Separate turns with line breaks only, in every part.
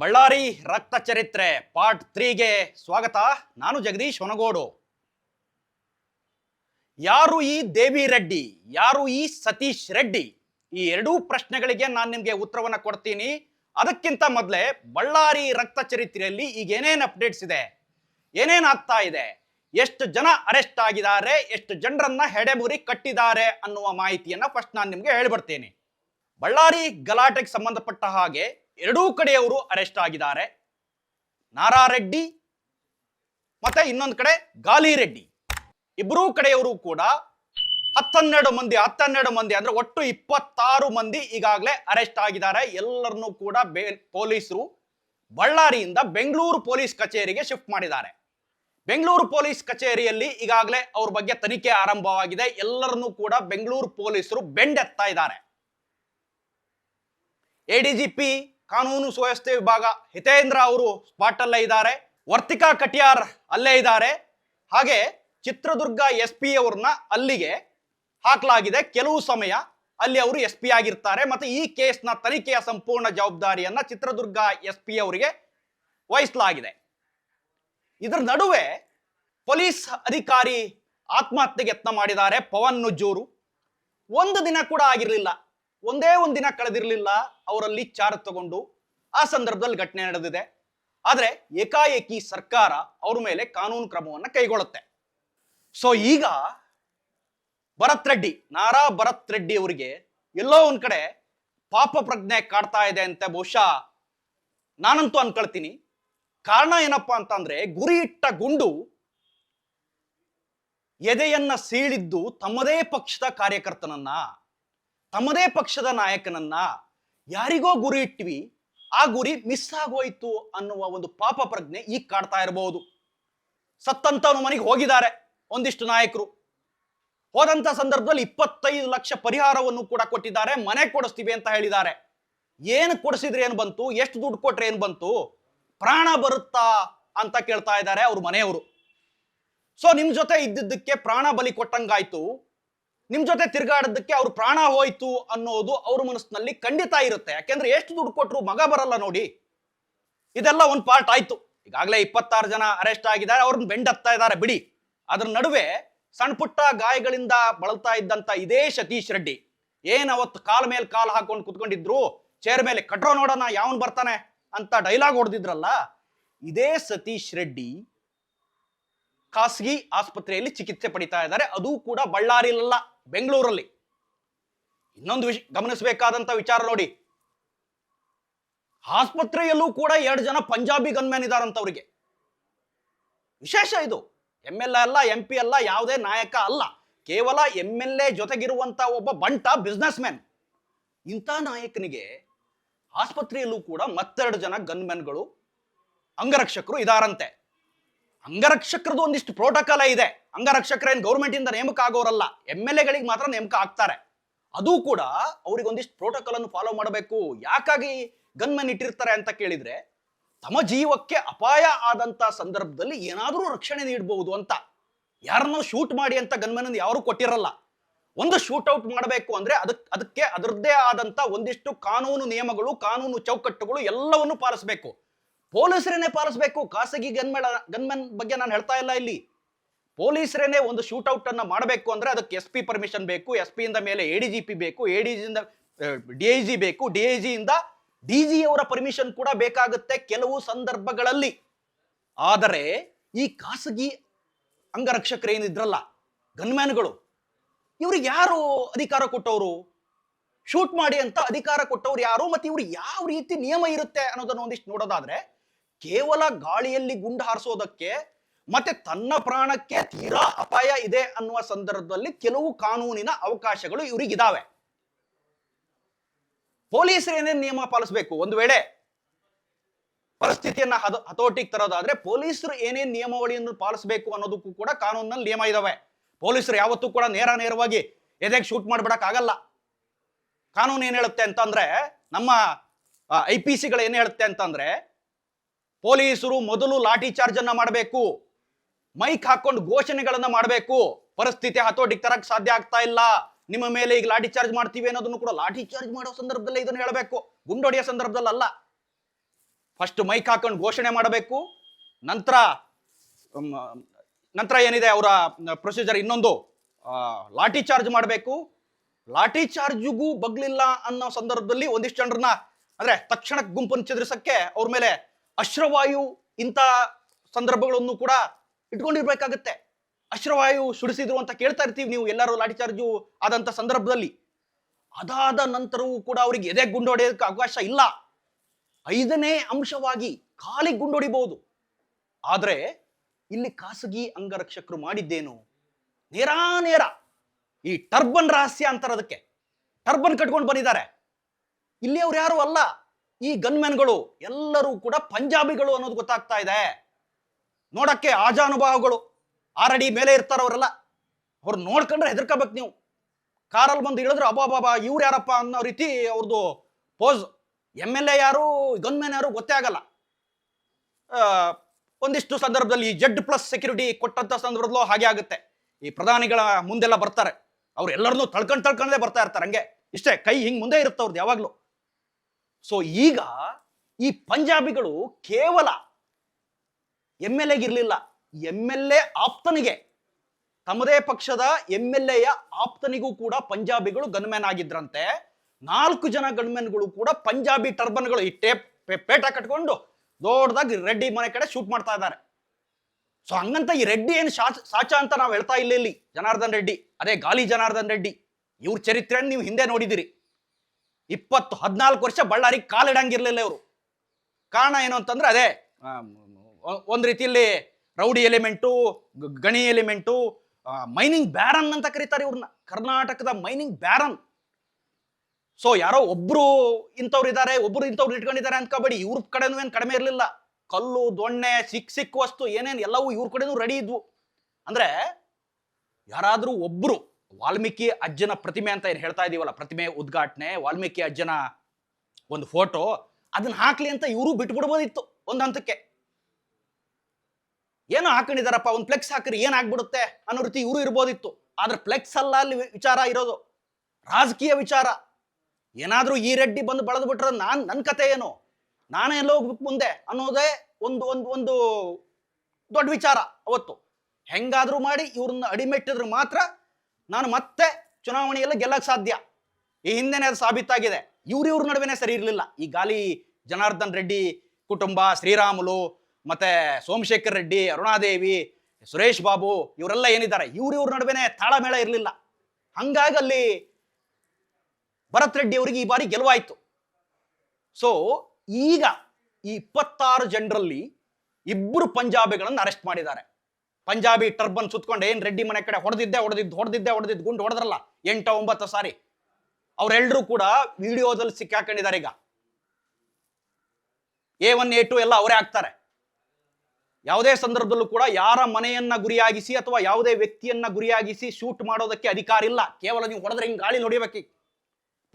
ಬಳ್ಳಾರಿ ರಕ್ತ ಚರಿತ್ರೆ ಪಾರ್ಟ್ ತ್ರೀಗೆ ಸ್ವಾಗತ. ನಾನು ಜಗದೀಶ್ ಹೊನಗೋಡು. ಯಾರು ಈ ದೇವಿ ರೆಡ್ಡಿ, ಯಾರು ಈ ಸತೀಶ್ ರೆಡ್ಡಿ? ಈ ಎರಡೂ ಪ್ರಶ್ನೆಗಳಿಗೆ ನಾನು ನಿಮಗೆ ಉತ್ತರವನ್ನು ಕೊಡ್ತೀನಿ. ಅದಕ್ಕಿಂತ ಮೊದಲೇ ಬಳ್ಳಾರಿ ರಕ್ತ ಚರಿತ್ರೆಯಲ್ಲಿ ಈಗ ಏನೇನು ಅಪ್ಡೇಟ್ಸ್ ಇದೆ? ಏನೇನು ಆಗ್ತಾ ಇದೆ? ಎಷ್ಟು ಜನ ಅರೆಸ್ಟ್ ಆಗಿದ್ದಾರೆ? ಎಷ್ಟು ಜನರನ್ನ ಹೆಡೆಮುರಿ ಕಟ್ಟಿದ್ದಾರೆ ಅನ್ನುವ ಮಾಹಿತಿಯನ್ನ ಫಸ್ಟ್ ನಾನು ನಿಮಗೆ ಹೇಳ್ಬಿಡ್ತೀನಿ. ಬಳ್ಳಾರಿ ಗಲಾಟೆಗೆ ಸಂಬಂಧಪಟ್ಟ ಹಾಗೆ ಎರಡೂ ಕಡೆಯವರು ಅರೆಸ್ಟ್ ಆಗಿದ್ದಾರೆ. ನಾರಾರೆಡ್ಡಿ ಮತ್ತೆ ಇನ್ನೊಂದು ಕಡೆ ಗಾಲಿ ರೆಡ್ಡಿ. ಇಬ್ಬರೂ ಕಡೆಯವರು ಕೂಡ ಹತ್ತನ್ನೆರಡು ಮಂದಿ ಹತ್ತನ್ನೆರಡು ಮಂದಿ ಅಂದ್ರೆ ಒಟ್ಟು ಇಪ್ಪತ್ತಾರು ಮಂದಿ ಈಗಾಗಲೇ ಅರೆಸ್ಟ್ ಆಗಿದ್ದಾರೆ. ಎಲ್ಲರನ್ನೂ ಕೂಡ ಬೇ, ಪೊಲೀಸರು ಬಳ್ಳಾರಿಯಿಂದ ಬೆಂಗಳೂರು ಪೊಲೀಸ್ ಕಚೇರಿಗೆ ಶಿಫ್ಟ್ ಮಾಡಿದ್ದಾರೆ. ಬೆಂಗಳೂರು ಪೊಲೀಸ್ ಕಚೇರಿಯಲ್ಲಿ ಈಗಾಗಲೇ ಅವ್ರ ಬಗ್ಗೆ ತನಿಖೆ ಆರಂಭವಾಗಿದೆ. ಎಲ್ಲರನ್ನೂ ಕೂಡ ಬೆಂಗಳೂರು ಪೊಲೀಸರು ಬೆಂಡೆತ್ತಾ ಇದ್ದಾರೆ. ಎಡಿಜಿಪಿ ಕಾನೂನು ಸುವ್ಯವಸ್ಥೆ ವಿಭಾಗ ಹಿತೇಂದ್ರ ಅವರು ಸ್ಪಾಟ್ ಅಲ್ಲೇ ಇದ್ದಾರೆ. ವರ್ತಿಕಾ ಕಟಿಯಾರ್ ಅಲ್ಲೇ ಇದ್ದಾರೆ. ಹಾಗೆ ಚಿತ್ರದುರ್ಗ ಎಸ್ ಪಿ ಅವ್ರನ್ನ ಅಲ್ಲಿಗೆ ಹಾಕಲಾಗಿದೆ. ಕೆಲವು ಸಮಯ ಅಲ್ಲಿ ಅವರು ಎಸ್ ಪಿ ಆಗಿರ್ತಾರೆ. ಮತ್ತೆ ಈ ಕೇಸ್ನ ತನಿಖೆಯ ಸಂಪೂರ್ಣ ಜವಾಬ್ದಾರಿಯನ್ನ ಚಿತ್ರದುರ್ಗ ಎಸ್ ಪಿ ಅವರಿಗೆ ವಹಿಸಲಾಗಿದೆ. ಇದರ ನಡುವೆ ಪೊಲೀಸ್ ಅಧಿಕಾರಿ ಆತ್ಮಹತ್ಯೆಗೆ ಯತ್ನ ಮಾಡಿದ್ದಾರೆ ಪವನ್ ನುಜ್ಜೂರು. ಒಂದು ದಿನ ಕೂಡ ಆಗಿರಲಿಲ್ಲ. ಒಂದೇ ಒಂದು ದಿನ ಕಳೆದಿರಲಿಲ್ಲ ಅವರಲ್ಲಿ ಚಾರ್ಜ್ ತಗೊಂಡು ಆ ಸಂದರ್ಭದಲ್ಲಿ ಘಟನೆ ನಡೆದಿದೆ. ಆದರೆ ಏಕಾಏಕಿ ಸರ್ಕಾರ ಅವ್ರ ಮೇಲೆ ಕಾನೂನು ಕ್ರಮವನ್ನು ಕೈಗೊಳ್ಳುತ್ತೆ. ಸೊ ಈಗ ಭರತ್ ರೆಡ್ಡಿ, ನಾರಾ ಭರತ್ ರೆಡ್ಡಿ ಅವರಿಗೆ ಎಲ್ಲೋ ಒಂದ್ ಕಡೆ ಪಾಪ ಪ್ರಜ್ಞೆ ಕಾಡ್ತಾ ಇದೆ ಅಂತ ಬಹುಶಃ ನಾನಂತೂ ಅನ್ಕೊಳ್ತೀನಿ. ಕಾರಣ ಏನಪ್ಪಾ ಅಂತಂದ್ರೆ ಗುರಿ ಇಟ್ಟ ಗುಂಡು ಎದೆಯನ್ನ ಸೀಳಿದ್ದು ತಮ್ಮದೇ ಪಕ್ಷದ ಕಾರ್ಯಕರ್ತನನ್ನ ತಮ್ಮದೇ ಪಕ್ಷದ ನಾಯಕನನ್ನ ಯಾರಿಗೋ ಗುರಿ ಇಟ್ವಿ, ಆ ಗುರಿ ಮಿಸ್ ಆಗೋಯ್ತು ಅನ್ನುವ ಒಂದು ಪಾಪ ಪ್ರಜ್ಞೆ ಈಗ ಕಾಡ್ತಾ ಇರಬಹುದು ಸತ್ತಂತವನು ಮನೆಗೆ ಹೋಗಿದ್ದಾರೆ ಒಂದಿಷ್ಟು ನಾಯಕರು. ಹೋದಂತ ಸಂದರ್ಭದಲ್ಲಿ ಇಪ್ಪತ್ತೈದು ಲಕ್ಷ ಪರಿಹಾರವನ್ನು ಕೂಡ ಕೊಟ್ಟಿದ್ದಾರೆ, ಮನೆ ಕೊಡಿಸ್ತೀವಿ ಅಂತ ಹೇಳಿದ್ದಾರೆ. ಏನು ಕೊಡಿಸಿದ್ರೆ ಏನು ಬಂತು, ಎಷ್ಟು ದುಡ್ಡು ಕೊಟ್ರೆ ಏನು ಬಂತು, ಪ್ರಾಣ ಬರುತ್ತಾ ಅಂತ ಕೇಳ್ತಾ ಇದ್ದಾರೆ ಅವ್ರ ಮನೆಯವರು. ಸೊ ನಿಮ್ ಜೊತೆ ಇದ್ದಿದ್ದಕ್ಕೆ ಪ್ರಾಣ ಬಲಿ ಕೊಟ್ಟಂಗಾಯ್ತು. ನಿಮ್ ಜೊತೆ ತಿರ್ಗಾಡೋದಕ್ಕೆ ಅವ್ರ ಪ್ರಾಣ ಹೋಯ್ತು ಅನ್ನೋದು ಅವ್ರ ಮನಸ್ಸಿನಲ್ಲಿ ಖಂಡಿತ ಇರುತ್ತೆ. ಯಾಕೆಂದ್ರೆ ಎಷ್ಟು ದುಡ್ಡು ಕೊಟ್ಟರು ಮಗ ಬರಲ್ಲ ನೋಡಿ. ಇದೆಲ್ಲ ಒಂದು ಪಾರ್ಟ್ ಆಯ್ತು. ಈಗಾಗಲೇ ಇಪ್ಪತ್ತಾರು ಜನ ಅರೆಸ್ಟ್ ಆಗಿದ್ದಾರೆ, ಅವ್ರನ್ನ ಬೆಂಡತ್ತಾ ಇದ್ದಾರೆ, ಬಿಡಿ. ಅದ್ರ ನಡುವೆ ಸಣ್ಣ ಪುಟ್ಟ ಗಾಯಗಳಿಂದ ಬಳಲ್ತಾ ಇದ್ದಂತ ಇದೇ ಸತೀಶ್ ರೆಡ್ಡಿ. ಏನ್ ಅವತ್ತು ಕಾಲ್ ಮೇಲೆ ಕಾಲ್ ಹಾಕೊಂಡು ಕುತ್ಕೊಂಡಿದ್ರು ಚೇರ್ ಮೇಲೆ ಕಟ್ರೋ ನೋಡೋಣ, ಯಾವನ್ ಬರ್ತಾನೆ ಅಂತ ಡೈಲಾಗ್ ಹೊಡೆದಿದ್ರಲ್ಲ, ಇದೇ ಸತೀಶ್ ರೆಡ್ಡಿ ಖಾಸಗಿ ಆಸ್ಪತ್ರೆಯಲ್ಲಿ ಚಿಕಿತ್ಸೆ ಪಡಿತಾ ಇದ್ದಾರೆ. ಅದು ಕೂಡ ಬಳ್ಳಾರಿಲಲ್ಲ. ಬೆಂಗಳೂರಲ್ಲಿ. ಇನ್ನೊಂದು ವಿಷ, ಗಮನಿಸಬೇಕಾದಂತ ವಿಚಾರ ನೋಡಿ. ಆಸ್ಪತ್ರೆಯಲ್ಲೂ ಕೂಡ ಎರಡು ಜನ ಪಂಜಾಬಿ ಗನ್ಮ್ಯಾನ್ ಇದಾರಂತ ಅವರಿಗೆ ವಿಶೇಷ ಇದು. ಎಂ ಎಲ್ ಎ ಅಲ್ಲ, ಎಂ ಪಿ ಅಲ್ಲ, ಯಾವುದೇ ನಾಯಕ ಅಲ್ಲ. ಕೇವಲ ಎಂ ಎಲ್ ಎ ಜೊತೆಗಿರುವಂತ ಒಬ್ಬ ಬಂಟ ಬಿಸ್ನೆಸ್ ಮ್ಯಾನ್ ಇಂಥ ನಾಯಕನಿಗೆ ಆಸ್ಪತ್ರೆಯಲ್ಲೂ ಕೂಡ ಮತ್ತೆರಡು ಜನ ಗನ್ಮ್ಯಾನ್ಗಳು, ಅಂಗರಕ್ಷಕರು ಇದಾರಂತೆ. ಅಂಗರಕ್ಷಕರದ್ದು ಒಂದಿಷ್ಟು ಪ್ರೋಟೋಕಾಲ ಇದೆ. ಅಂಗರಕ್ಷಕರೇನು ಗೌರ್ಮೆಂಟ್ ಇಂದ ನೇಮಕ ಆಗೋರಲ್ಲ ಎಂ ಎಲ್ ಎಗಳಿಗೆ ಮಾತ್ರ ನೇಮಕ ಆಗ್ತಾರೆ ಅದು ಕೂಡ ಅವ್ರಿಗೆ ಒಂದಿಷ್ಟು ಪ್ರೋಟೋಕಾಲ್ ಅನ್ನು ಫಾಲೋ ಮಾಡಬೇಕು. ಯಾಕಾಗಿ ಗನ್ಮನ್ ಇಟ್ಟಿರ್ತಾರೆ ಅಂತ ಕೇಳಿದ್ರೆ ತಮ್ಮ ಜೀವಕ್ಕೆ ಅಪಾಯ ಆದಂತ ಸಂದರ್ಭದಲ್ಲಿ ಏನಾದರೂ ರಕ್ಷಣೆ ನೀಡಬಹುದು ಅಂತ. ಯಾರನ್ನೋ ಶೂಟ್ ಮಾಡಿ ಅಂತ ಗನ್ಮನ್ ಯಾರು ಕೊಟ್ಟಿರಲ್ಲ. ಒಂದು ಶೂಟ್ ಔಟ್ ಮಾಡಬೇಕು ಅಂದ್ರೆ ಅದಕ್ಕೆ ಅದಕ್ಕೆ ಅದರದ್ದೇ ಆದಂತ ಒಂದಿಷ್ಟು ಕಾನೂನು ನಿಯಮಗಳು, ಕಾನೂನು ಚೌಕಟ್ಟುಗಳು ಎಲ್ಲವನ್ನು ಪಾಲಿಸಬೇಕು. ಪೊಲೀಸರೇನೆ ಪಾಲಿಸಬೇಕು? ಖಾಸಗಿ ಗನ್ಮೆನ್ ಗನ್ಮೆನ್ ಬಗ್ಗೆ ನಾನು ಹೇಳ್ತಾ ಇಲ್ಲ ಇಲ್ಲಿ. ಪೊಲೀಸರೇನೆ ಒಂದು ಶೂಟ್ ಔಟ್ ಅನ್ನ ಮಾಡಬೇಕು ಅಂದ್ರೆ ಅದಕ್ಕೆ ಎಸ್ ಪಿ ಪರ್ಮಿಷನ್ ಬೇಕು ಎಸ್ ಪಿ ಇಂದ ಮೇಲೆ ಎ ಡಿ ಜಿ ಪಿ ಬೇಕು ಎ ಡಿ ಜಿಂದ ಡಿ ಐ ಜಿ ಬೇಕು ಡಿ ಐ ಜಿಯಿಂದ ಡಿ ಜಿ ಅವರ ಪರ್ಮಿಷನ್ ಕೂಡ ಬೇಕಾಗುತ್ತೆ ಕೆಲವು ಸಂದರ್ಭಗಳಲ್ಲಿ. ಆದರೆ ಈ ಖಾಸಗಿ ಅಂಗರಕ್ಷಕರೇನಿದ್ರಲ್ಲ ಗನ್ಮ್ಯಾನ್ಗಳು, ಇವ್ರಿಗೆ ಯಾರು ಅಧಿಕಾರ ಕೊಟ್ಟವರು? ಶೂಟ್ ಮಾಡಿ ಅಂತ ಅಧಿಕಾರ ಕೊಟ್ಟವ್ರು ಯಾರು? ಮತ್ತೆ ಇವ್ರು ಯಾವ ರೀತಿ ನಿಯಮ ಇರುತ್ತೆ ಅನ್ನೋದನ್ನ ಒಂದಿಷ್ಟು ನೋಡೋದಾದ್ರೆ ಕೇವಲ ಗಾಳಿಯಲ್ಲಿ ಗುಂಡು ಹಾರಿಸೋದಕ್ಕೆ ಮತ್ತೆ ತನ್ನ ಪ್ರಾಣಕ್ಕೆ ತೀರಾ ಅಪಾಯ ಇದೆ ಅನ್ನುವ ಸಂದರ್ಭದಲ್ಲಿ ಕೆಲವು ಕಾನೂನಿನ ಅವಕಾಶಗಳು ಇವರಿಗಿದಾವೆ. ಪೊಲೀಸರು ಏನೇನು ನಿಯಮ ಪಾಲಿಸಬೇಕು? ಒಂದು ವೇಳೆ ಪರಿಸ್ಥಿತಿಯನ್ನ ಹದ, ಹತೋಟಿಗೆ ತರೋದಾದ್ರೆ ಪೊಲೀಸರು ಏನೇನು ನಿಯಮಾವಳಿಯನ್ನು ಪಾಲಿಸಬೇಕು ಅನ್ನೋದಕ್ಕೂ ಕೂಡ ಕಾನೂನಿನಲ್ಲಿ ನಿಯಮ ಇದಾವೆ. ಪೊಲೀಸರು ಯಾವತ್ತೂ ಕೂಡ ನೇರ ನೇರವಾಗಿ ಎದೆಗೆ ಶೂಟ್ ಆಗಲ್ಲ. ಕಾನೂನು ಏನ್ ಹೇಳುತ್ತೆ ಅಂತಂದ್ರೆ ನಮ್ಮ ಐ ಪಿ ಸಿಗಳು ಏನ್ ಹೇಳುತ್ತೆ ಅಂತಂದ್ರೆ ಪೊಲೀಸರು ಮೊದಲು ಲಾಠಿ ಚಾರ್ಜ್ ಅನ್ನ ಮಾಡಬೇಕು. ಮೈಕ್ ಹಾಕೊಂಡು ಘೋಷಣೆಗಳನ್ನ ಮಾಡಬೇಕು. ಪರಿಸ್ಥಿತಿ ಹತೋಟಿಗೆ ತರಕ್ ಸಾಧ್ಯ ಆಗ್ತಾ ಇಲ್ಲ. ನಿಮ್ಮ ಮೇಲೆ ಈಗ ಲಾಠಿ ಚಾರ್ಜ್ ಮಾಡ್ತೀವಿ ಅನ್ನೋದನ್ನು ಕೂಡ ಲಾಠಿ ಚಾರ್ಜ್ ಮಾಡೋ ಸಂದರ್ಭದಲ್ಲೇ ಇದನ್ನು ಹೇಳಬೇಕು. ಗುಂಡೊಡೆಯ ಸಂದರ್ಭದಲ್ಲಿ ಅಲ್ಲ ಫಸ್ಟ್ ಮೈಕ್ ಹಾಕೊಂಡು ಘೋಷಣೆ ಮಾಡಬೇಕು. ನಂತರ ನಂತರ ಏನಿದೆ ಅವರ ಪ್ರೊಸೀಜರ್ ಇನ್ನೊಂದು. ಲಾಠಿ ಚಾರ್ಜ್ ಮಾಡಬೇಕು. ಲಾಠಿ ಚಾರ್ಜ್ಗೂ ಬಗ್ಲಿಲ್ಲ ಅನ್ನೋ ಸಂದರ್ಭದಲ್ಲಿ ಒಂದಿಷ್ಟು ಜನರನ್ನ, ಅಂದ್ರೆ ತಕ್ಷಣ ಗುಂಪನ್ನು ಚದುರಿಸಕ್ಕೆ ಅವ್ರ ಮೇಲೆ ಅಶ್ರವಾಯು ಇಂಥ ಸಂದರ್ಭಗಳನ್ನು ಕೂಡ ಇಟ್ಕೊಂಡಿರ್ಬೇಕಾಗತ್ತೆ. ಅಶ್ರವಾಯು ಸುಡಿಸಿದ್ರು ಅಂತ ಕೇಳ್ತಾ ಇರ್ತೀವಿ ನೀವು, ಎಲ್ಲರೂ ಲಾಠಿ ಚಾರ್ಜು ಆದಂತ ಸಂದರ್ಭದಲ್ಲಿ. ಅದಾದ ನಂತರವೂ ಕೂಡ ಅವರಿಗೆ ಎದೆ ಗುಂಡು ಹೊಡೆಯೋದಕ್ಕೆ ಅವಕಾಶ ಇಲ್ಲ. ಐದನೇ ಅಂಶವಾಗಿ ಖಾಲಿ ಗುಂಡೊಡಿಬಹುದು ಆದರೆ ಇಲ್ಲಿ ಖಾಸಗಿ ಅಂಗರಕ್ಷಕರು ಮಾಡಿದ್ದೇನು? ನೇರಾನೇರ ಈ ಟರ್ಬನ್ ರಹಸ್ಯ ಅಂತಾರದಕ್ಕೆ ಟರ್ಬನ್ ಕಟ್ಕೊಂಡು ಬಂದಿದ್ದಾರೆ. ಇಲ್ಲಿ ಅವ್ರು ಯಾರು ಅಲ್ಲ. ಈ ಗನ್ಮೆನ್ಗಳು ಎಲ್ಲರೂ ಕೂಡ ಪಂಜಾಬಿಗಳು ಅನ್ನೋದು ಗೊತ್ತಾಗ್ತಾ ಇದೆ. ನೋಡಕ್ಕೆ ಆಜಾನುಭಾವಗಳು. ಆರಡಿ ಮೇಲೆ ಇರ್ತಾರ ಅವರೆಲ್ಲ ಅವ್ರು ನೋಡ್ಕೊಂಡ್ರೆ ಹೆದರ್ಕೋಬೇಕು ನೀವು. ಕಾರಲ್ಲಿ ಬಂದು ಇಳಿದ್ರೆ ಅಬಾಬಾಬಾ ಇವ್ರು ಯಾರಪ್ಪ ಅನ್ನೋ ರೀತಿ ಅವ್ರದ್ದು ಪೋಸ್. ಎಂ ಎಲ್ ಎ ಯಾರು ಗನ್ಮೆನ್ ಯಾರು ಗೊತ್ತೇ ಆಗಲ್ಲ. ಒಂದಿಷ್ಟು ಸಂದರ್ಭದಲ್ಲಿ ಜೆಡ್ ಪ್ಲಸ್ ಸೆಕ್ಯೂರಿಟಿ ಕೊಟ್ಟಂತ ಸಂದರ್ಭದಲ್ಲೂ ಹಾಗೆ ಆಗುತ್ತೆ. ಈ ಪ್ರಧಾನಿಗಳ ಮುಂದೆಲ್ಲ ಬರ್ತಾರೆ. ಅವ್ರು ಎಲ್ಲರನ್ನೂ ತಳ್ಕೊಂಡ್ ತಳ್ಕೊಂಡೇ ಬರ್ತಾ ಇರ್ತಾರೆ ಹಂಗೆ. ಇಷ್ಟೇ, ಕೈ ಹಿಂಗೆ ಮುಂದೆ ಇರುತ್ತೆ ಅವ್ರದ್ದು ಯಾವಾಗ್ಲೂ. ಸೊ ಈಗ ಈ ಪಂಜಾಬಿಗಳು ಕೇವಲ ಎಂ ಎಲ್ ಎಗಿರ್ಲಿಲ್ಲ ಎಂ ಎಲ್ ಎ ಆಪ್ತನಿಗೆ. ತಮ್ಮದೇ ಪಕ್ಷದ ಎಂ ಎಲ್ ಎಯ ಆಪ್ತನಿಗೂ ಕೂಡ ಪಂಜಾಬಿಗಳು ಗನ್ಮ್ಯಾನ್ ಆಗಿದ್ರಂತೆ. ನಾಲ್ಕು ಜನ ಗನ್ಮ್ಯಾನ್ಗಳು ಕೂಡ ಪಂಜಾಬಿ ಟರ್ಬನ್ಗಳು ಈ ಟೇಪ್ ಪೇಟ ಕಟ್ಕೊಂಡು ದೊಡ್ಡದಾಗಿ ರೆಡ್ಡಿ ಮನೆ ಕಡೆ ಶೂಟ್ ಮಾಡ್ತಾ ಇದ್ದಾರೆ. ಸೊ ಹಂಗಂತ ಈ ರೆಡ್ಡಿ ಏನು ಸಾಚ ಅಂತ ನಾವು ಹೇಳ್ತಾ ಇಲ್ಲ ಇಲ್ಲಿ ಜನಾರ್ದನ್ ರೆಡ್ಡಿ. ಅದೇ ಗಾಲಿ ಜನಾರ್ದನ್ ರೆಡ್ಡಿ. ಇವ್ರ ಚರಿತ್ರೆಯನ್ನು ನೀವು ಹಿಂದೆ ನೋಡಿದಿರಿ. ಇಪ್ಪತ್ತು ಹದಿನಾಲ್ಕು ವರ್ಷ ಬಳ್ಳಾರಿಗೆ ಕಾಲಿಡಂಗಿರ್ಲಿಲ್ಲ ಇವರು. ಕಾರಣ ಏನು ಅಂತಂದ್ರೆ ಅದೇ ಒಂದು ರೀತಿಯಲ್ಲಿ ರೌಡಿ ಎಲಿಮೆಂಟು ಗಣಿ ಎಲಿಮೆಂಟು ಮೈನಿಂಗ್ ಬ್ಯಾರನ್ ಅಂತ ಕರೀತಾರೆ ಇವ್ರನ್ನ. ಕರ್ನಾಟಕದ ಮೈನಿಂಗ್ ಬ್ಯಾರನ್. ಸೊ ಯಾರೋ ಒಬ್ರು ಇಂಥವ್ರು ಇದ್ದಾರೆ, ಒಬ್ರು ಇಂಥವ್ರು ಇಟ್ಕೊಂಡಿದ್ದಾರೆ ಅನ್ಕೋಬೇಡಿ ಇವ್ರ ಕಡೆನೂ ಏನು ಕಡಿಮೆ ಇರಲಿಲ್ಲ. ಕಲ್ಲು, ದೊಣ್ಣೆ, ಸಿಕ್ ಸಿಕ್ಕ ವಸ್ತು ಏನೇನು ಎಲ್ಲವೂ ಇವ್ರ ಕಡೆನೂ ರೆಡಿ ಇದ್ವು. ಅಂದ್ರೆ ಯಾರಾದರೂ ಒಬ್ರು ವಾಲ್ಮೀಕಿ ಅಜ್ಜನ ಪ್ರತಿಮೆ ಅಂತ ಏನು ಹೇಳ್ತಾ ಇದೀವಲ್ಲ, ಪ್ರತಿಮೆ ಉದ್ಘಾಟನೆ ವಾಲ್ಮೀಕಿ ಅಜ್ಜನ ಒಂದು ಫೋಟೋ ಅದನ್ನ ಹಾಕ್ಲಿ ಅಂತ ಇವರು ಬಿಟ್ಬಿಡ್ಬೋದಿತ್ತು ಒಂದು ಹಂತಕ್ಕೆ. ಏನೋ ಹಾಕೊಂಡಿದಾರಪ್ಪ, ಒಂದು ಫ್ಲೆಕ್ಸ್ ಹಾಕ್ರಿ ಏನಾಗ್ಬಿಡುತ್ತೆ ಅನ್ನೋ ರೀತಿ ಇವರು ಇರ್ಬೋದಿತ್ತು. ಆದ್ರೆ ಫ್ಲೆಕ್ಸ್ ಅಲ್ಲ ಅಲ್ಲಿ ವಿಚಾರ ಇರೋದು. ರಾಜಕೀಯ ವಿಚಾರ. ಏನಾದ್ರೂ ಈ ರೆಡ್ಡಿ ಬಂದು ಬಳದು ಬಿಟ್ರೆ ನಾನು ನನ್ನ ಕತೆ ಏನು? ನಾನೇ ಎಲ್ಲ ಹೋಗ್ಬೇಕು ಮುಂದೆ ಅನ್ನೋದೇ ಒಂದು ಒಂದು ಒಂದು ದೊಡ್ಡ ವಿಚಾರ ಅವತ್ತು. ಹೆಂಗಾದ್ರೂ ಮಾಡಿ ಇವ್ರನ್ನ ಅಡಿಮೆಟ್ಟಿದ್ರೆ ಮಾತ್ರ ನಾನು ಮತ್ತೆ ಚುನಾವಣೆಯಲ್ಲಿ ಗೆಲ್ಲಕ್ಕೆ ಸಾಧ್ಯ. ಈ ಹಿಂದೆನೇ ಅದು ಸಾಬೀತಾಗಿದೆ. ಇವ್ರಿವ್ರ ಇವ್ರ ನಡುವೆನೆ ಸರಿ ಇರಲಿಲ್ಲ. ಈ ಗಾಲಿ ಜನಾರ್ದನ್ ರೆಡ್ಡಿ, ಕುಟುಂಬ ಶ್ರೀರಾಮುಲು, ಮತ್ತೆ ಸೋಮಶೇಖರ್ ರೆಡ್ಡಿ, ಅರುಣಾದೇವಿ, ಸುರೇಶ್ ಬಾಬು ಇವರೆಲ್ಲ ಏನಿದ್ದಾರೆ? ಇವ್ರಿವ್ರ ಇವ್ರ ನಡುವೆನೆ ತಾಳಮೇಳ ಇರಲಿಲ್ಲ. ಹಂಗಾಗಿ ಅಲ್ಲಿ ಭರತ್ ರೆಡ್ಡಿ ಅವರಿಗೆ ಈ ಬಾರಿ ಗೆಲುವಾಯ್ತು. ಸೊ ಈಗ ಈ ಇಪ್ಪತ್ತಾರು ಜನರಲ್ಲಿ ಇಬ್ಬರು ಪಂಜಾಬಿಗಳನ್ನು ಅರೆಸ್ಟ್ ಮಾಡಿದ್ದಾರೆ. ಪಂಜಾಬಿ ಟರ್ಬನ್ ಸುತ್ಕೊಂಡು, ಏನ್ ರೆಡ್ಡಿ ಮನೆ ಕಡೆ ಹೊಡೆದಿದ್ದೆ, ಹೊಡೆದಿದ್ದು ಹೊಡೆದಿದ್ದೆ, ಹೊಡೆದಿದ್ದು, ಗುಂಡು ಹೊಡೆದ್ರಲ್ಲ? ಎಂಟ, ಒಂಬತ್ತು ಸಾರಿ. ಅವರೆಲ್ಲರೂ ಕೂಡ ವಿಡಿಯೋದಲ್ಲಿ ಸಿಕ್ಕಾಕೊಂಡಿದ್ದಾರೆ ಈಗ. ಎ ಒನ್, ಎ ಟು ಎಲ್ಲ ಅವರೇ ಆಗ್ತಾರೆ. ಯಾವುದೇ ಸಂದರ್ಭದಲ್ಲೂ ಕೂಡ ಯಾರ ಮನೆಯನ್ನ ಗುರಿಯಾಗಿಸಿ ಅಥವಾ ಯಾವುದೇ ವ್ಯಕ್ತಿಯನ್ನ ಗುರಿಯಾಗಿಸಿ ಶೂಟ್ ಮಾಡೋದಕ್ಕೆ ಅಧಿಕಾರ ಇಲ್ಲ. ಕೇವಲ ನೀವು ಹೊಡೆದ್ರೆ ಹಿಂಗ್ ಗಾಳಿ ನೋಡಿಬೇಕು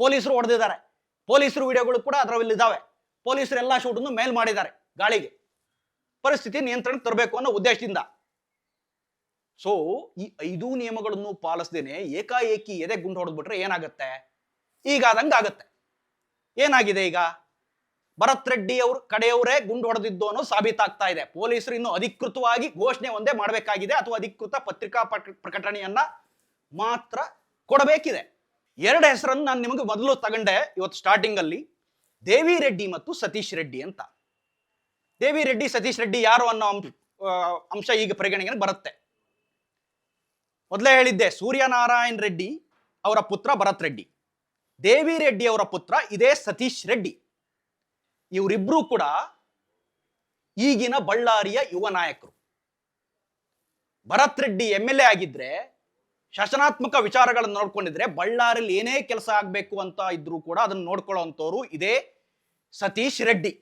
ಪೊಲೀಸರು ಹೊಡೆದಿದ್ದಾರೆ. ಪೊಲೀಸರು ವಿಡಿಯೋಗಳು ಕೂಡ ಅದರಲ್ಲಿ ಇದಾವೆ ಪೊಲೀಸರು ಎಲ್ಲ ಶೂಟನ್ನು ಮೇಲ್ ಮಾಡಿದ್ದಾರೆ ಗಾಳಿಗೆ. ಪರಿಸ್ಥಿತಿ ನಿಯಂತ್ರಣಕ್ಕೆ ತರಬೇಕು ಅನ್ನೋ ಉದ್ದೇಶದಿಂದ. ಸೊ ಈ ಐದು ನಿಯಮಗಳನ್ನು ಪಾಲಿಸ್ದೇನೆ ಏಕಾಏಕಿ ಎದೆ ಗುಂಡು ಹೊಡೆದ್ಬಿಟ್ರೆ ಏನಾಗುತ್ತೆ? ಈಗ ಆದಂಗೆ ಆಗತ್ತೆ. ಏನಾಗಿದೆ ಈಗ? ಭರತ್ ರೆಡ್ಡಿ ಅವ್ರ ಕಡೆಯವರೇ ಗುಂಡು ಹೊಡೆದಿದ್ದು ಅನ್ನೋ ಸಾಬೀತಾಗ್ತಾ ಇದೆ. ಪೊಲೀಸರು ಇನ್ನು ಅಧಿಕೃತವಾಗಿ ಘೋಷಣೆ ಒಂದೇ ಮಾಡಬೇಕಾಗಿದೆ ಅಥವಾ ಅಧಿಕೃತ ಪತ್ರಿಕಾ ಪ್ರಕ- ಪ್ರಕಟಣೆಯನ್ನ ಮಾತ್ರ ಕೊಡಬೇಕಿದೆ. ಎರಡು ಹೆಸರನ್ನು ನಾನು ನಿಮಗೆ ಮೊದಲು ತಗೊಂಡೆ ಇವತ್ತು ಸ್ಟಾರ್ಟಿಂಗ್ ಅಲ್ಲಿ. ದೇವಿ ರೆಡ್ಡಿ ಮತ್ತು ಸತೀಶ್ ರೆಡ್ಡಿ ಅಂತ. ದೇವಿ ರೆಡ್ಡಿ, ಸತೀಶ್ ರೆಡ್ಡಿ ಯಾರು ಅನ್ನೋ ಅಂಶ ಈಗ ಪರಿಗಣನೆಗೆ ಬರುತ್ತೆ. ಮೊದಲೇ ಹೇಳಿದ್ದೆ, ಸೂರ್ಯನಾರಾಯಣ್ ರೆಡ್ಡಿ ಅವರ ಪುತ್ರ ಭರತ್ ರೆಡ್ಡಿ. ದೇವಿ ರೆಡ್ಡಿ ಅವರ ಪುತ್ರ ಇದೇ ಸತೀಶ್ ರೆಡ್ಡಿ. ಇವರಿಬ್ಬರೂ ಕೂಡ ಈಗಿನ ಬಳ್ಳಾರಿಯ ಯುವ ನಾಯಕರು. Bharat Reddy M L A ಆಗಿದ್ರೆ, ಶಾಸನಾತ್ಮಕ ವಿಚಾರಗಳನ್ನು ನೋಡ್ಕೊಂಡಿದ್ರೆ ಬಳ್ಳಾರಿಯಲ್ಲಿ ಏನೇ ಕೆಲಸ ಆಗ್ಬೇಕು ಅಂತ ಇದ್ರೂ ಕೂಡ ಅದನ್ನ ನೋಡ್ಕೊಳ್ಳೋಂಥವ್ರು ಇದೇ ಸತೀಶ್ ರೆಡ್ಡಿ.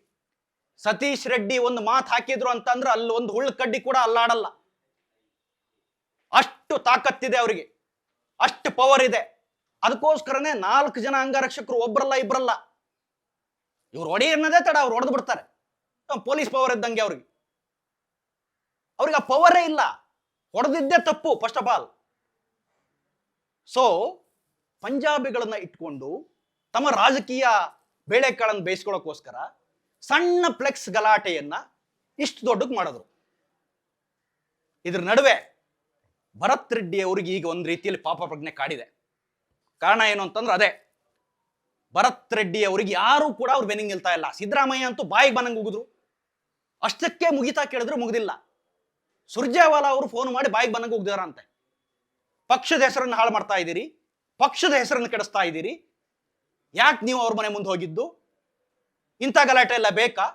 ಸತೀಶ್ ರೆಡ್ಡಿ ಒಂದು ಮಾತು ಹಾಕಿದ್ರು ಅಂತಂದ್ರೆ ಅಲ್ಲಿ ಒಂದು ಹುಳ್ಳು ಕಡ್ಡಿ ಕೂಡ ಅಲ್ಲಾಡಲ್ಲ. ಅಷ್ಟು ತಾಕತ್ತಿದೆ ಅವರಿಗೆ. ಅಷ್ಟು ಪವರ್ ಇದೆ. ಅದಕ್ಕೋಸ್ಕರನೇ ನಾಲ್ಕು ಜನ ಅಂಗರಕ್ಷಕರು ಒಬ್ರಲ್ಲ ಇಬ್ರಲ್ಲ. ಇವ್ರು ಹೊಡಿ ಅನ್ನೋದೇ ತಡ, ಅವ್ರು ಹೊಡೆದು ಬಿಡ್ತಾರೆ. ಪೊಲೀಸ್ ಪವರ್ ಇದ್ದಂಗೆ ಅವ್ರಿಗೆ. ಅವ್ರಿಗೆ ಆ ಪವರೇ ಇಲ್ಲ. ಹೊಡೆದಿದ್ದೇ ತಪ್ಪು ಫಸ್ಟ್ ಆಫ್ ಆಲ್ ಸೊ ಪಂಜಾಬಿಗಳನ್ನ ಇಟ್ಕೊಂಡು ತಮ್ಮ ರಾಜಕೀಯ ಬೇಳೆಕಾಳನ್ನು ಬೇಯಿಸ್ಕೊಳ್ಳೋಕ್ಕೋಸ್ಕರ ಸಣ್ಣ ಫ್ಲೆಕ್ಸ್ ಗಲಾಟೆಯನ್ನ ಇಷ್ಟು ದೊಡ್ಡಕ್ಕೆ ಮಾಡಿದ್ರು. ಇದ್ರ ನಡುವೆ ಭರತ್ ರೆಡ್ಡಿ ಅವರಿಗೆ ಈಗ ಒಂದು ರೀತಿಯಲ್ಲಿ ಪಾಪ ಪ್ರಜ್ಞೆ ಕಾಡಿದೆ. ಕಾರಣ ಏನು ಅಂತಂದ್ರೆ ಅದೇ, ಭರತ್ ರೆಡ್ಡಿ ಅವರಿಗೆ ಯಾರು ಕೂಡ ಅವ್ರು ಬೆನ್ನಿಗೆ ನಿಲ್ತಾ ಇಲ್ಲ. ಸಿದ್ದರಾಮಯ್ಯ ಅಂತೂ ಬಾಯಿಗೆ ಬಂದಂಗೆ ಹೋಗಿದ್ರು ಅಷ್ಟಕ್ಕೆ ಮುಗಿತಾ ಕೇಳಿದ್ರು ಮುಗಿದಿಲ್ಲ. ಸುರ್ಜೇವಾಲಾ ಅವರು ಫೋನ್ ಮಾಡಿ ಬಾಯಿಗೆ ಬಂದಂಗೆ ಹೋಗ್ದಿದಾರಂತೆ ಪಕ್ಷದ ಹೆಸರನ್ನು ಹಾಳು ಮಾಡ್ತಾ ಇದ್ದೀರಿ, ಪಕ್ಷದ ಹೆಸರನ್ನು ಕೆಡಿಸ್ತಾ ಇದ್ದೀರಿ. ಯಾಕೆ ನೀವು ಅವ್ರ ಮನೆ ಮುಂದೆ ಹೋಗಿದ್ದು? ಇಂಥ ಗಲಾಟೆ ಎಲ್ಲ ಬೇಕಾ?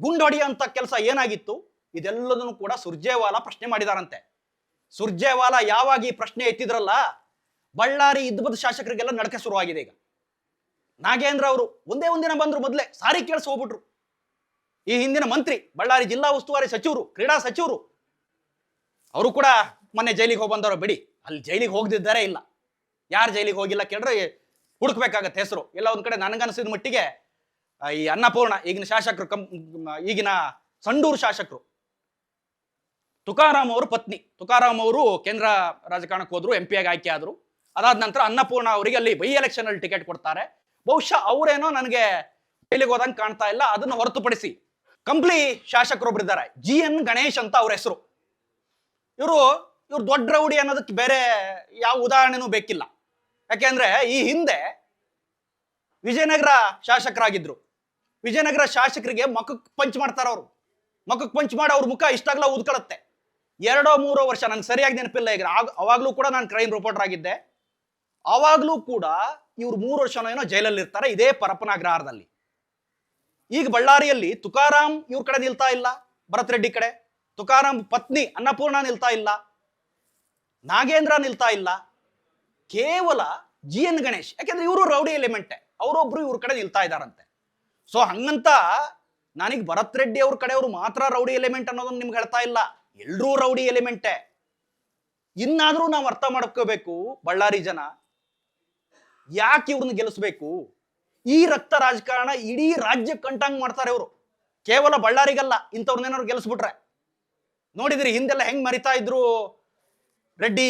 ಗುಂಡೊಡಿ ಅಂತ ಕೆಲಸ ಏನಾಗಿತ್ತು? ಇದೆಲ್ಲದನ್ನು ಕೂಡ ಸುರ್ಜೇವಾಲಾ ಪ್ರಶ್ನೆ ಮಾಡಿದಾರಂತೆ. ಸುರ್ಜೇವಾಲಾ ಯಾವಾಗ ಈ ಪ್ರಶ್ನೆ ಎತ್ತಿದ್ರಲ್ಲ, ಬಳ್ಳಾರಿ ಇದ್ಬದ ಶಾಸಕರಿಗೆಲ್ಲ ನಡಕೆ ಶುರುವಾಗಿದೆ ಈಗ. ನಾಗೇಂದ್ರ ಅವರು ಒಂದೇ ಒಂದಿನ ಬಂದ್ರು ಮೊದಲೇ, ಸಾರಿ ಕೇಳಿಸಿ ಹೋಗ್ಬಿಟ್ರು. ಈ ಹಿಂದಿನ ಮಂತ್ರಿ, ಬಳ್ಳಾರಿ ಜಿಲ್ಲಾ ಉಸ್ತುವಾರಿ ಸಚಿವರು, ಕ್ರೀಡಾ ಸಚಿವರು, ಅವರು ಕೂಡ ಮೊನ್ನೆ ಜೈಲಿಗೆ ಹೋಗಿ ಬಂದವರು ಬಿಡಿ. ಅಲ್ಲಿ ಜೈಲಿಗೆ ಹೋಗದಿದ್ದಾರೆ ಇಲ್ಲ. ಯಾರು ಜೈಲಿಗೆ ಹೋಗಿಲ್ಲ ಕೇಳಿದ್ರೆ ಹುಡುಕ್ಬೇಕಾಗತ್ತೆ ಹೆಸರು. ಎಲ್ಲ ಒಂದ್ ಕಡೆ ನನಗನ್ಸಿದ ಮಟ್ಟಿಗೆ ಈ ಅನ್ನಪೂರ್ಣ ಈಗಿನ ಶಾಸಕರು ಕಂ ಈಗಿನ ಸಂಡೂರು ಶಾಸಕರು ತುಕಾರಾಮ್ ಅವರು ಪತ್ನಿ. ತುಕಾರಾಮ್ ಅವರು ಕೇಂದ್ರ ರಾಜಕಾರಣಕ್ಕೆ ಹೋದ್ರು ಎಂ ಆಗಿ ಆಯ್ಕೆ ಆದ್ರು. ಅದಾದ ನಂತರ ಅನ್ನಪೂರ್ಣ ಅವರಿಗೆ ಅಲ್ಲಿ ಬೈ ಎಲೆಕ್ಷನ್ ಅಲ್ಲಿ ಟಿಕೆಟ್ ಕೊಡ್ತಾರೆ. ಬಹುಶಃ ಅವರೇನೋ ನನಗೆ ಜೈಲಿಗೆ ಹೋದಂಗೆ ಕಾಣ್ತಾ ಇಲ್ಲ, ಅದನ್ನು ಹೊರತುಪಡಿಸಿ ಕಂಪ್ಲಿ ಶಾಸಕರೊಬ್ಬರಿದ್ದಾರೆ ಜಿ ಎನ್ ಗಣೇಶ್ ಅಂತ ಅವ್ರ ಹೆಸರು. ಇವರು, ಇವ್ರು ದೊಡ್ಡ ರೌಡಿ ಅನ್ನೋದಕ್ಕೆ ಬೇರೆ ಯಾವ ಉದಾಹರಣೆನೂ ಬೇಕಿಲ್ಲ. ಯಾಕೆಂದ್ರೆ ಈ ಹಿಂದೆ ವಿಜಯನಗರ ಶಾಸಕರಾಗಿದ್ರು. ವಿಜಯನಗರ ಶಾಸಕರಿಗೆ ಮಖಕ್ ಪಂಚ್ ಮಾಡ್ತಾರ ಅವರು ಮಕ್ಕ ಪಂಚ್ ಮಾಡಿ ಅವ್ರ ಮುಖ ಇಷ್ಟಾಗ್ಲ ಊದ್ಕೊಳತ್ತೆ ಎರಡೋ ಮೂರೋ ವರ್ಷ ನಂಗೆ ಸರಿಯಾಗಿ ನೆನಪಿಲ್ಲ ಈಗ. ಆಗ, ಅವಾಗ್ಲೂ ಕೂಡ ನಾನು ಕ್ರೈಮ್ ರಿಪೋರ್ಟರ್ ಆಗಿದ್ದೆ. ಅವಾಗಲೂ ಕೂಡ ಇವ್ರು ಮೂರು ವರ್ಷನೋ ಏನೋ ಜೈಲಲ್ಲಿ ಇರ್ತಾರೆ, ಇದೇ ಪರಪ್ಪನಾಗ್ರಹಾರದಲ್ಲಿ ಈಗ ಬಳ್ಳಾರಿಯಲ್ಲಿ ತುಕಾರಾಮ್ ಇವ್ರ ಕಡೆ ನಿಲ್ತಾ ಇಲ್ಲ, ಭರತ್ ರೆಡ್ಡಿ ಕಡೆ. ತುಕಾರಾಮ್ ಪತ್ನಿ ಅನ್ನಪೂರ್ಣ ನಿಲ್ತಾ ಇಲ್ಲ, ನಾಗೇಂದ್ರ ನಿಲ್ತಾ ಇಲ್ಲ. ಕೇವಲ ಜಿ ಎನ್ ಗಣೇಶ್, ಯಾಕೆಂದ್ರೆ ಇವರು ರೌಡಿ ಎಲಿಮೆಂಟೆ, ಅವರೊಬ್ರು ಇವ್ರ ಕಡೆ ನಿಲ್ತಾ ಇದಾರಂತೆ ಸೊ ಹಂಗಂತ ನಾನೀಗ ಭರತ್ ರೆಡ್ಡಿ ಅವ್ರ ಕಡೆಯವರು ಮಾತ್ರ ರೌಡಿ ಎಲಿಮೆಂಟ್ ಅನ್ನೋದನ್ನ ನಿಮ್ಗೆ ಹೇಳ್ತಾ ಇಲ್ಲ. ಎಲ್ರೂ ರೌಡಿ ಎಲಿಮೆಂಟೆ. ಇನ್ನಾದ್ರೂ ನಾವು ಅರ್ಥ ಮಾಡ್ಕೋಬೇಕು, ಬಳ್ಳಾರಿ ಜನ. ಯಾಕೆ ಇವ್ರನ್ನ ಗೆಲ್ಲಿಸ್ಬೇಕು ಈ ರಕ್ತ ರಾಜಕಾರಣ ಇಡೀ ರಾಜ್ಯ ಕಂಟಂಗ್ ಮಾಡ್ತಾರೆ ಇವರು. ಕೇವಲ ಬಳ್ಳಾರಿಗಲ್ಲ ಇಂಥವ್ರನ್ನೇನಾದ್ರು ಗೆಲ್ಲಿಸ್ಬಿಟ್ರೆ ನೋಡಿದ್ರಿ, ಹಿಂದೆಲ್ಲ ಹೆಂಗ್ ಮರಿತಾ ಇದ್ರು ರೆಡ್ಡಿ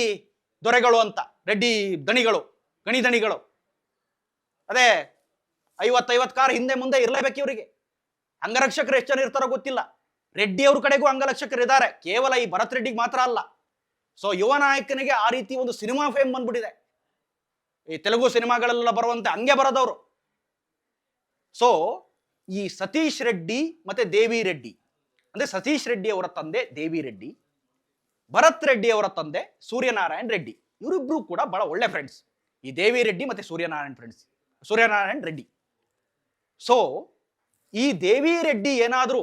ದೊರೆಗಳು ಅಂತ. ರೆಡ್ಡಿ ದಣಿಗಳು, ಗಣಿ ದಣಿಗಳು. ಅದೇ ಐವತ್ತೈವತ್ತು ಕಾರ್ ಹಿಂದೆ ಮುಂದೆ ಇರಲೇಬೇಕು ಇವರಿಗೆ. ಅಂಗರಕ್ಷಕರು ಎಷ್ಟು ಜನ ಇರ್ತಾರೋ ಗೊತ್ತಿಲ್ಲ. ರೆಡ್ಡಿ ಅವ್ರ ಕಡೆಗೂ ಅಂಗಲಕ್ಷಕರಿದ್ದಾರೆ ಕೇವಲ ಈ ಭರತ್ ರೆಡ್ಡಿಗೆ ಮಾತ್ರ ಅಲ್ಲ. ಸೊ ಯುವ ನಾಯಕನಿಗೆ ಆ ರೀತಿ ಒಂದು ಸಿನಿಮಾ ಫೇಮ್ ಬಂದ್ಬಿಟ್ಟಿದೆ. ಈ ತೆಲುಗು ಸಿನಿಮಾಗಳೆಲ್ಲ ಬರುವಂತೆ ಹಂಗೆ ಬರೋದವರು. ಸೊ ಈ ಸತೀಶ್ ರೆಡ್ಡಿ ಮತ್ತೆ ದೇವಿ ರೆಡ್ಡಿ, ಅಂದ್ರೆ ಸತೀಶ್ ರೆಡ್ಡಿ ಅವರ ತಂದೆ ದೇವಿ ರೆಡ್ಡಿ, ಭರತ್ ರೆಡ್ಡಿ ಅವರ ತಂದೆ ಸೂರ್ಯನಾರಾಯಣ್ ರೆಡ್ಡಿ, ಇವರಿಬ್ರು ಕೂಡ ಬಹಳ ಒಳ್ಳೆ ಫ್ರೆಂಡ್ಸ್ ಈ ದೇವಿ ರೆಡ್ಡಿ ಮತ್ತೆ ಸೂರ್ಯನಾರಾಯಣ್ ಫ್ರೆಂಡ್ಸ್ ಸೂರ್ಯನಾರಾಯಣ್ ರೆಡ್ಡಿ. ಸೊ ಈ ದೇವಿ ರೆಡ್ಡಿ ಏನಾದರೂ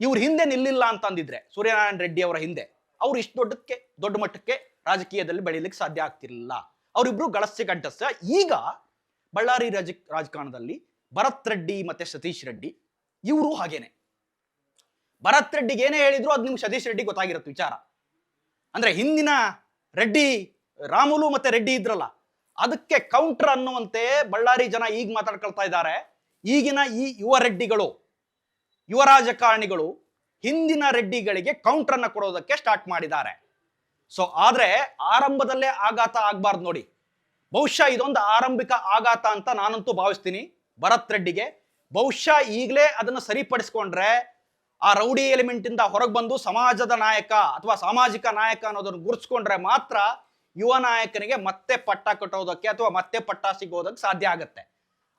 ಇವ್ರ ಹಿಂದೆ ನಿಲ್ಲಿಲ್ಲ ಅಂತ ಅಂದಿದ್ರೆ ಸೂರ್ಯನಾರಾಯಣ್ ರೆಡ್ಡಿ ಅವರ ಹಿಂದೆ, ಅವ್ರು ಇಷ್ಟು ದೊಡ್ಡಕ್ಕೆ ದೊಡ್ಡ ಮಟ್ಟಕ್ಕೆ ರಾಜಕೀಯದಲ್ಲಿ ಬೆಳೀಲಿಕ್ಕೆ ಸಾಧ್ಯ ಆಗ್ತಿರಲಿಲ್ಲ. ಅವರಿಬ್ರು ಗಳಸ್ಯ ಗಡ್ಡಸ್ಯ ಈಗ ಬಳ್ಳಾರಿ ರಾಜ, ರಾಜಕಾರಣದಲ್ಲಿ ಭರತ್ ರೆಡ್ಡಿ ಮತ್ತೆ ಸತೀಶ್ ರೆಡ್ಡಿ, ಇವರು ಹಾಗೇನೆ. ಭರತ್ ರೆಡ್ಡಿಗೆ ಏನೇ ಹೇಳಿದ್ರು ಅದು ನಿಮ್ಗೆ ಸತೀಶ್ ರೆಡ್ಡಿ ಗೊತ್ತಾಗಿರುತ್ತೆ ವಿಚಾರ. ಅಂದ್ರೆ ಹಿಂದಿನ ರೆಡ್ಡಿ, ರಾಮುಲು ಮತ್ತೆ ರೆಡ್ಡಿ ಇದ್ರಲ್ಲ, ಅದಕ್ಕೆ ಕೌಂಟರ್ ಅನ್ನುವಂತೆ ಬಳ್ಳಾರಿ ಜನ ಈಗ ಮಾತಾಡ್ಕೊಳ್ತಾ ಇದ್ದಾರೆ. ಈಗಿನ ಈ ಯುವ ರೆಡ್ಡಿಗಳು ಯುವ ರಾಜಕಾರಣಿಗಳು ಹಿಂದಿನ ರೆಡ್ಡಿಗಳಿಗೆ ಕೌಂಟ್ರನ್ನು ಕೊಡೋದಕ್ಕೆ ಸ್ಟಾರ್ಟ್ ಮಾಡಿದ್ದಾರೆ. ಸೊ ಆದ್ರೆ ಆರಂಭದಲ್ಲೇ ಆಘಾತ ಆಗಬಾರ್ದು ನೋಡಿ. ಬಹುಶಃ ಇದೊಂದು ಆರಂಭಿಕ ಆಘಾತ ಅಂತ ನಾನಂತೂ ಭಾವಿಸ್ತೀನಿ. ಭರತ್ ರೆಡ್ಡಿಗೆ ಬಹುಶಃ ಈಗಲೇ ಅದನ್ನು ಸರಿಪಡಿಸ್ಕೊಂಡ್ರೆ ಆ ರೌಡಿ ಎಲಿಮೆಂಟ್ ಇಂದ ಹೊರಗೆ ಬಂದು ಸಮಾಜದ ನಾಯಕ ಅಥವಾ ಸಾಮಾಜಿಕ ನಾಯಕ ಅನ್ನೋದನ್ನು ಗುರುತಿಸ್ಕೊಂಡ್ರೆ ಮಾತ್ರ ಯುವ ನಾಯಕನಿಗೆ ಮತ್ತೆ ಪಟ್ಟ ಕಟ್ಟೋದಕ್ಕೆ ಅಥವಾ ಮತ್ತೆ ಪಟ್ಟ ಸಿಗೋದಕ್ಕೆ ಸಾಧ್ಯ ಆಗುತ್ತೆ.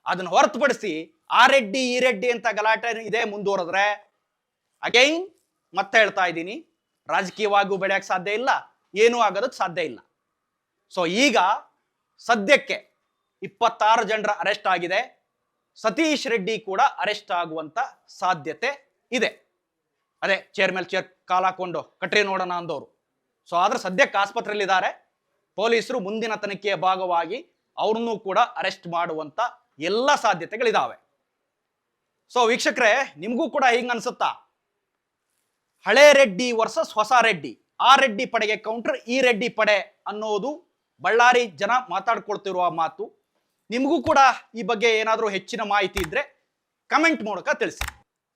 ಅದನ್ನು ಹೊರತುಪಡಿಸಿ ಆ ರೆಡ್ಡಿ, ಈ ರೆಡ್ಡಿ ಅಂತ ಗಲಾಟೆ ಇದೇ ಮುಂದುವರೆದ್ರೆ ಅಗೈನ್ ಮತ್ತೆ ಹೇಳ್ತಾ ಇದ್ದೀನಿ, ರಾಜಕೀಯವಾಗೂ ಬೆಳೆಯಕ್ಕೆ ಸಾಧ್ಯ ಇಲ್ಲ, ಏನೂ ಆಗೋದಕ್ಕೆ ಸಾಧ್ಯ ಇಲ್ಲ. ಸೊ ಈಗ ಸದ್ಯಕ್ಕೆ ಇಪ್ಪತ್ತಾರು ಜನರ ಅರೆಸ್ಟ್ ಆಗಿದೆ, ಸತೀಶ್ ರೆಡ್ಡಿ ಕೂಡ ಅರೆಸ್ಟ್ ಆಗುವಂತ ಸಾಧ್ಯತೆ ಇದೆ. ಅದೇ ಚೇರ್ ಮೇಲೆ ಚೇರ್ ಕಾಲ್ ಹಾಕೊಂಡು, ಕಟ್ರಿ ನೋಡೋಣ ಅಂದವರು. ಸೊ ಆದ್ರೆ ಸದ್ಯಕ್ಕೆ ಆಸ್ಪತ್ರೆಯಲ್ಲಿದ್ದಾರೆ, ಪೊಲೀಸರು ಮುಂದಿನ ತನಿಖೆಯ ಭಾಗವಾಗಿ ಅವ್ರನ್ನೂ ಕೂಡ ಅರೆಸ್ಟ್ ಮಾಡುವಂತ ಎಲ್ಲ ಸಾಧ್ಯತೆಗಳಿದಾವೆ. ಸೊ ವೀಕ್ಷಕರೇ, ನಿಮಗೂ ಕೂಡ ಹಿಂಗ ಅನ್ಸುತ್ತಾ? ಹಳೆ ರೆಡ್ಡಿ ವರ್ಸಸ್ ಹೊಸ ರೆಡ್ಡಿ. ಆ ರೆಡ್ಡಿ ಪಡೆಗೆ ಕೌಂಟರ್ ಈ ರೆಡ್ಡಿ ಪಡೆ ಅನ್ನೋದು ಬಳ್ಳಾರಿ ಜನ ಮಾತಾಡ್ಕೊಳ್ತಿರುವ ಮಾತು. ನಿಮಗೂ ಕೂಡ ಈ ಬಗ್ಗೆ ಏನಾದರೂ ಹೆಚ್ಚಿನ ಮಾಹಿತಿ ಇದ್ದರೆ ಕಮೆಂಟ್ ಮೂಲಕ ತಿಳಿಸಿ.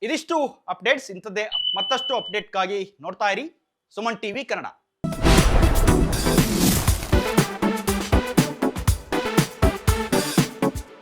ಇದಿಷ್ಟು ಅಪ್ಡೇಟ್ಸ್ ಇಂಥದ್ದೇ ಮತ್ತಷ್ಟು ಅಪ್ಡೇಟ್ಗಾಗಿ ನೋಡ್ತಾ ಇರಿ ಸುಮನ್ ಟಿವಿ ಕನ್ನಡ.